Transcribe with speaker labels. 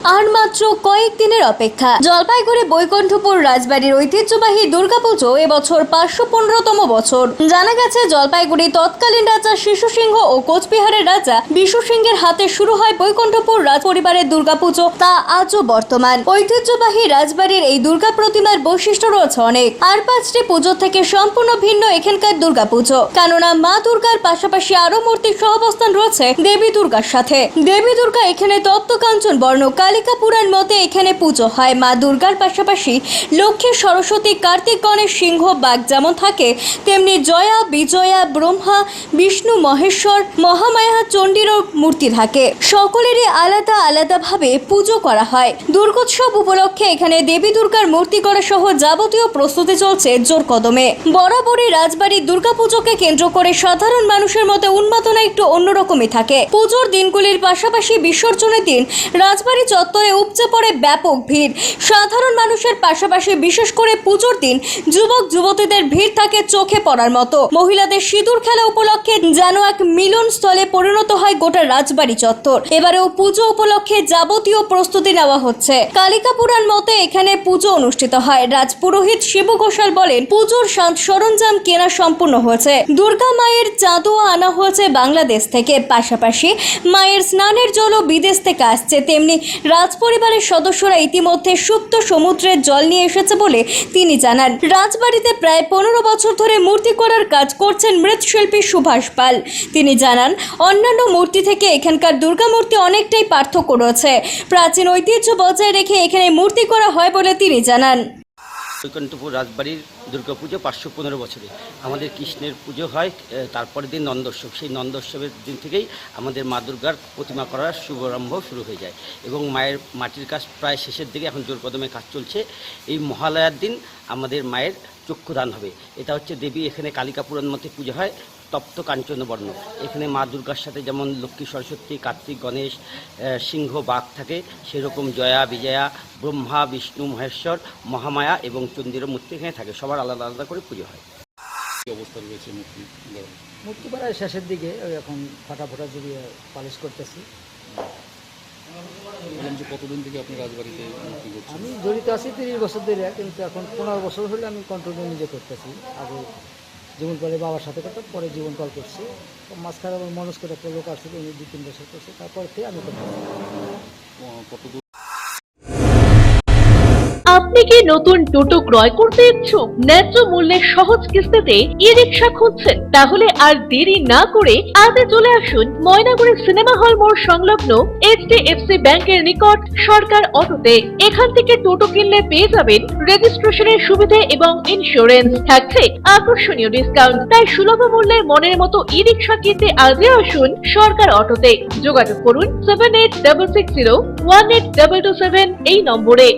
Speaker 1: আর মাত্র কয়েকদিনের অপেক্ষা, জলপাইগুড়ি, বৈকুণ্ঠপুর রাজবাড়ির ঐতিহ্যবাহী দুর্গাপুজো এবছর পাঁচশো পনেরোতম বছর। জানা গেছে, জলপাইগুড়ি তৎকালীন রাজা শিশু সিংহ ও কোচবিহারের রাজা বিশু সিংহের হাতে শুরু হয় বৈকুণ্ঠপুর রাজ পরিবারের দুর্গাপুজো, তা আজও বর্তমান। ঐতিহ্যবাহী রাজবাড়ির এই দুর্গা প্রতিমার বৈশিষ্ট্য রয়েছে অনেক। আর পাঁচটি পুজো থেকে সম্পূর্ণ ভিন্ন এখানকার দুর্গাপুজো। কেননা, মা দুর্গার পাশাপাশি আরও মূর্তির সহাবস্থান রয়েছে দেবী দুর্গার সাথে। দেবী দুর্গা এখানে তপ্ত কাঞ্চন বর্ণ কালিকা পুরাণ মতে এখানে পুজো হয়। মা দুর্গার পাশাপাশি লক্ষ্মী, সরস্বতী, কার্তিক, গণেশ, সিংহ, বাঘ যেমন থাকে, তেমনি জয়া, বিজয়া, ব্রহ্মা, বিষ্ণু, মহেশ্বর, মহামায়া, চণ্ডীরও মূর্তি থাকে। সকলেরই আলাদা আলাদাভাবে পুজো করা হয়। দুর্গোৎসব উপলক্ষে এখানে দেবী দুর্গার মূর্তি করা সহ যাবতীয় প্রস্তুতি চলছে জোর কদমে। বরাবরই রাজবাড়ির দুর্গাপুজোকে কেন্দ্র করে সাধারণ মানুষের মধ্যে উন্মাদনা একটু অন্যরকমই থাকে। পুজোর দিনগুলির পাশাপাশি বিসর্জনের দিন রাজবাড়ি চত্বরে উপচে পড়ে ব্যাপক ভিড়। সাধারণ মানুষের পাশাপাশি বিশেষ করে পুজোর দিন যুবক, যুবতীদের ভিড় থাকে চোখে পড়ার মতো। মহিলাদের সিঁদুর খেলা উপলক্ষে যেন এক মিলন স্থলে পরিণত হয় গোটা রাজবাড়ি চত্বর। এবারেও পুজো উপলক্ষে যাবতীয় প্রস্তুতি নেওয়া হচ্ছে। কালিকা পুরাণ মতে এখানে পুজো অনুষ্ঠিত হয়। রাজ পুরোহিত শিব ঘোষাল বলেন, পুজোর সাজ সরঞ্জাম কেনা সম্পূর্ণ হয়েছে। দুর্গা মায়ের চাঁদও আনা হয়েছে বাংলাদেশ থেকে। পাশাপাশি মায়ের স্নানের জলও বিদেশ থেকে আসছে। তেমনি রাজপরিবারের সদস্যরা ইতিমধ্যে সুপ্ত সমুদ্রের জল নিয়ে এসেছে বলে তিনি জানান। রাজবাড়িতে প্রায় পনেরো বছর ধরে মূর্তি করার কাজ করছেন মৃৎশিল্পী সুভাষ পাল। তিনি জানান, অন্যান্য মূর্তি থেকে এখানকার দুর্গা মূর্তি অনেকটাই পার্থক্য রয়েছে। প্রাচীন ঐতিহ্য বজায় রেখে এখানে মূর্তি করা হয় বলে তিনি জানান।
Speaker 2: বৈকুণ্ঠপুর রাজবাড়ির দুর্গা পুজো পাঁচশো পনেরো বছরে। আমাদের কৃষ্ণের পুজো হয় তারপরে তারপরের দিন নন্দোৎসব। সেই নন্দোৎসবের দিন থেকেই আমাদের মা দুর্গার প্রতিমা করার শুভারম্ভ শুরু হয়ে যায় এবং মায়ের মাটির কাজ প্রায় শেষের দিকে এখন জোর কদমে কাজ চলছে। এই মহালয়ার দিন আমাদের মায়ের চক্ষুদান হবে। এটা হচ্ছে দেবী, এখানে কালিকা পুরাণ মতে পুজো হয়। তপ্ত কাঞ্চন বর্ণ। এখানে মা দুর্গার সাথে যেমন লক্ষ্মী সরস্বতী কার্তিক গণেশ সিংহ বাঘ থাকে সেরকম জয়া বিজয়া ব্রহ্মা বিষ্ণু মহেশ্বর মহামায়া এবং চন্দ্রের মূর্তি এখানে থাকে। সবার আলাদা আলাদা করে পুজো হয়।
Speaker 3: অবস্থা রয়েছে মূর্তি?
Speaker 4: মূর্তি শেষের দিকে ওই এখন ফাটা ফোটা জড়িয়ে পালিশ করতেছি।
Speaker 3: কতদিন থেকে আপনি রাজবাড়িতে
Speaker 4: আমি জড়িত আছি তিরিশ বছর ধরে কিন্তু এখন পনেরো বছর হলে আমি কন্ট্রোল নিজে করতেছি। আগে জীবন পরে বাবার সাথে করতাম পরে জীবন কল করছি। মাঝখানে আমার মনোজ একটা লোক আসছিল, উনি দু তিন বছর করছে, তারপর থেকে আমি
Speaker 3: করতাম কত
Speaker 5: আপনি কি নতুন টোটো ক্রয় করতে ইচ্ছুক? ন্যায্য মূল্যে সহজ কিস্তিতে ই রিক্সা খুঁজছেন? তাহলে আর দেরি না করে আজই চলে আসুন ময়নাগুড়ি সিনেমা হল মোড় সংলগ্ন এইচডিএফসি ব্যাংকের নিকট সরকার অটোতে। এখান থেকে টোটো কিনলে পেয়ে যাবেন রেজিস্ট্রেশনের সুবিধে এবং ইন্স্যুরেন্স। থাকছে আকর্ষণীয় ডিসকাউন্ট। তাই সুলভ মূল্যে মনের মতো ই রিক্সা কিনতে আজই আসুন সরকার অটোতে। যোগাযোগ করুন seven eight double six zero one eight double two seven এই নম্বরে।